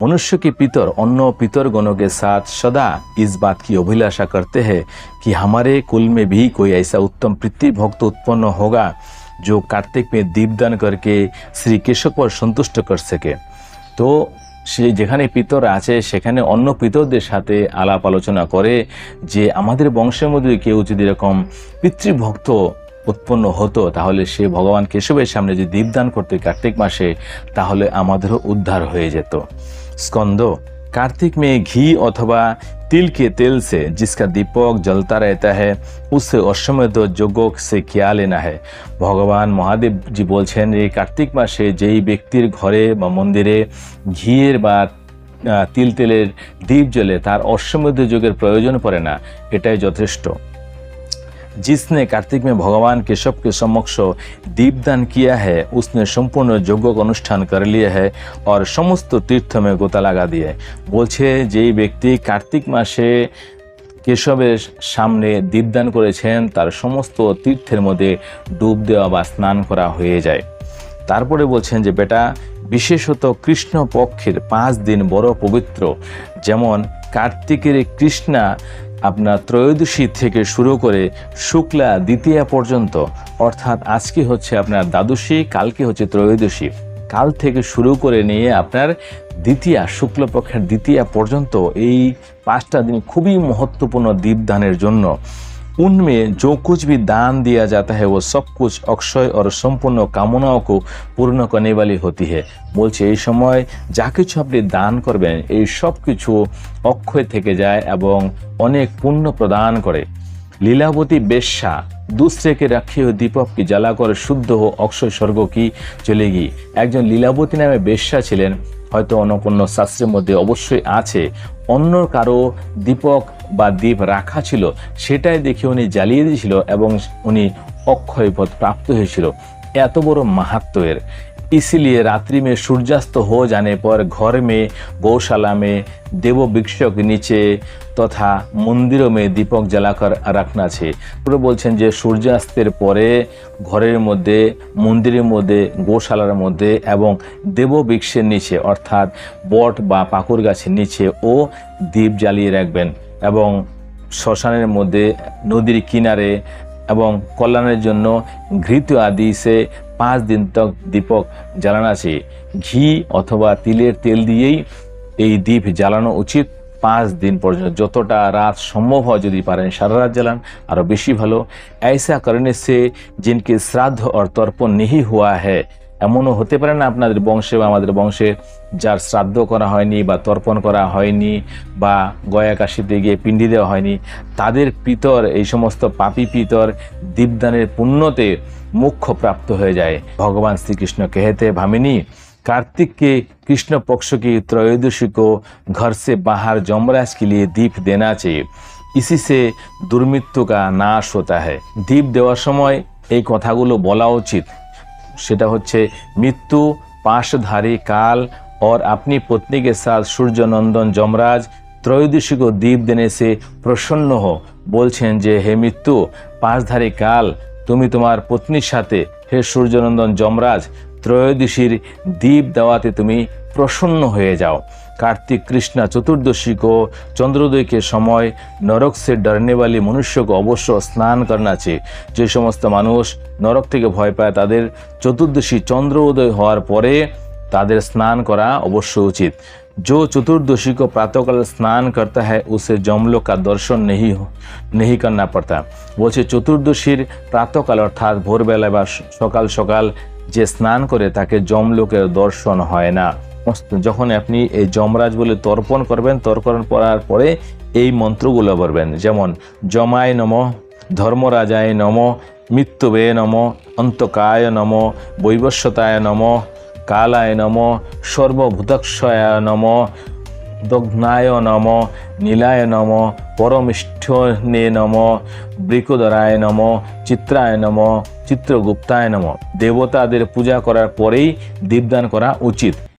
मनुष्य के पितर अन्य पितर गणों के साथ सदा इस बात की अभिलाषा करते हैं कि हमारे कुल में भी कोई ऐसा उत्तम पृथ्वी भक्त उत्पन्न होगा जो कार्तिक में दीपदान करके শ্রী কেশবর সন্তুষ্ট कर सके তো সে যেখানে পিতর আছে সেখানে অন্য পিতরদের সাথে আলাপ আলোচনা করে যে আমাদের বংশের মধ্যে কেউ যদি এরকম পিতৃভক্ত উৎপন্ন হতো তাহলে সে ভগবান কেশবের সামনে যদি দীপদান করতে কার্তিক মাসে তাহলে আমাদেরও উদ্ধার হয়ে যেত स्कंद कार्तिक में घी अथवा तिल के तेल से जिसका दीपक जलता रहता है उससे অশ্বমেধ যোগ্য সে খেয়া লেনা है ভগবান মহাদেব জি বলছেন এই কার্তিক মাসে যেই ব্যক্তির ঘরে বা মন্দিরে ঘিয়ের বা আহ, তিল তেলের দীপ জ্বলে তার অশ্বমেধ যোগের প্রয়োজন পড়ে না এটাই যথেষ্ট जिसने कार्तिक में भगवान केशव के समक्ष दीपदान किया है उसने संपूर्ण যজ্ঞ অনুষ্ঠান कर लिया है और সমস্ত তীর্থ में গোতা লাগা দিয়ে বলছে যেই ব্যক্তি কার্তিক মাসে কেশবের সামনে দীপদান করেছেন তার সমস্ত তীর্থের মধ্যে ডুব দেওয়া বা স্নান করা হয়ে যায় তারপরে বলছেন যে বেটা বিশেষত কৃষ্ণ পক্ষের পাঁচ দিন বড় পবিত্র যেমন কার্তিকের কৃষ্ণা আপনার ত্রয়োদশী থেকে শুরু করে শুক্লা দ্বিতীয়া পর্যন্ত, অর্থাৎ আজকে হচ্ছে আপনার দ্বাদশী, কালকে হচ্ছে ত্রয়োদশী। কাল থেকে শুরু করে নিয়ে আপনার দ্বিতীয়া, শুক্লপক্ষের দ্বিতীয়া পর্যন্ত এই পাঁচটা দিন খুবই মহত্বপূর্ণ দীপদানের জন্য। उनमें जो कुछ भी दान दिया जाता है वो सब कुछ অক্ষয় और সম্পূর্ণ কামনাও को পূর্ণ করনে वाली होती है বলছে এই সময় যা কিছু আপনি দান করবেন এই সব কিছু অক্ষয় থেকে যায় এবং অনেক পুণ্য প্রদান করে লীলাবতী বেশ্যা दूसरे के रखे हुए दीपक की जलाकर শুদ্ধ ও অক্ষয় স্বর্গ কি চলে গিয়ে একজন লীলাবতী নামে বেশ্যা ছিলেন হয়তো অন্য কোনো শাস্ত্রের মধ্যে অবশ্যই আছে অন্য কারো দীপক বা দীপ রাখা ছিল সেটাই দেখে উনি জ্বালিয়ে দিয়েছিল এবং উনি অক্ষয় পদ প্রাপ্ত হয়েছিল এত বড় মাহাত্ম্যের इसीलिए रात्रि में सूर्यास्त हो जाने पर घर में गौशाला में देव वृक्ष के नीचे তথা মন্দিরও মে দীপক জ্বালাকর রাখনা আছে পুরো বলছেন যে সূর্যাস্তের পরে ঘরের মধ্যে মন্দিরের মধ্যে গোশালার মধ্যে এবং দেব বৃক্ষের নিচে অর্থাৎ বট বা পাকুর গাছের নিচে ও দ্বীপ জ্বালিয়ে রাখবেন এবং শ্মশানের মধ্যে নদীর কিনারে এবং কল্যাণের জন্য ঘৃত আদি সে পাঁচ দিন তক দীপক জ্বালানো আছে ঘি অথবা তিলের তেল দিয়েই এই দ্বীপ জ্বালানো উচিত পাঁচ দিন পর্যন্ত যতটা রাত সম্ভব হয় যদি পারেন সারা রাত জ্বালান আরও বেশি ভালো ऐसा करने से जिनके श्राद्ध और तर्पण नहीं हुआ है এমনও হতে পারে না আপনাদের বংশে বা আমাদের বংশে যার শ্রাদ্ধ করা হয়নি বা তর্পণ করা হয়নি বা গয়া কাশিতে গিয়ে পিণ্ডি দেওয়া হয়নি তাদের পিতর এই সমস্ত পাপি পিতর দীপদানের পুণ্যতে মুখ্য প্রাপ্ত হয়ে যায় ভগবান শ্রীকৃষ্ণ कहते भामिनी कार्तिक के कृष्ण पक्ष की त्रयोदशी को घर से बाहर जमराज के लिए दीप देना चाहिए इसी से दुर्मृत्यु का नाश होता है দীপ দেওয়ার সময় এই কথাগুলো বলা উচিত সেটা হচ্ছে মৃত্যু पाशधारी काल और अपनी पत्नी के साथ सूर्य नंदन जमराज ত্রয়োদশী को দীপ দেনে সে প্রসন্ন হো বলছেন যে হে মৃত্যু পাশধারী কাল তুমি তোমার পত্নীর সাথে হে সূর্যনন্দন যমরাজ ত্রয়োদশীর দীপ দেওয়াতে তুমি প্রসন্ন হয়ে যাও कार्तिक कृष्णा चतुर्दशी को चंद्रोदय के समय নরক সে ডরনে वाली মনুষ্য को অবশ্য স্নান করনা चाहिए যে সমস্ত মানুষ নরক থেকে ভয় পায় তাদের চতুর্দশী চন্দ্র উদয় হওয়ার পরে তাদের স্নান করা অবশ্য উচিত जो चतुर्दशी को प्रातःकाल स्नान करता है उसे जमलोक का दर्शन नहीं हो- नहीं करना पड़ता বলছে চতুর্দশীর প্রাতকাল অর্থাৎ ভোরবেলা বা সকাল সকাল যে স্নান করে তাকে জমলোকের দর্শন হয় না। যখন আপনি এই যমরাজ বলে তর্পণ করবেন, তর্পণ করার পরে এই মন্ত্রগুলো বলবেন যেমন জমায় নম, ধর্মরাজায় নম মৃত্যুবে নম, অন্তকায় নম বৈবস্বতায় নম, কালায় নম, সর্বভূতক্ষয় নম, দগ্নায় নম, নীলায় নম, পরমিষ্ঠনে নম, বৃকোদরায় নম, চিত্রায় নম চিত্রগুপ্তায় নম। দেবতাদের পূজা করার পরেই দীপদান করা উচিত।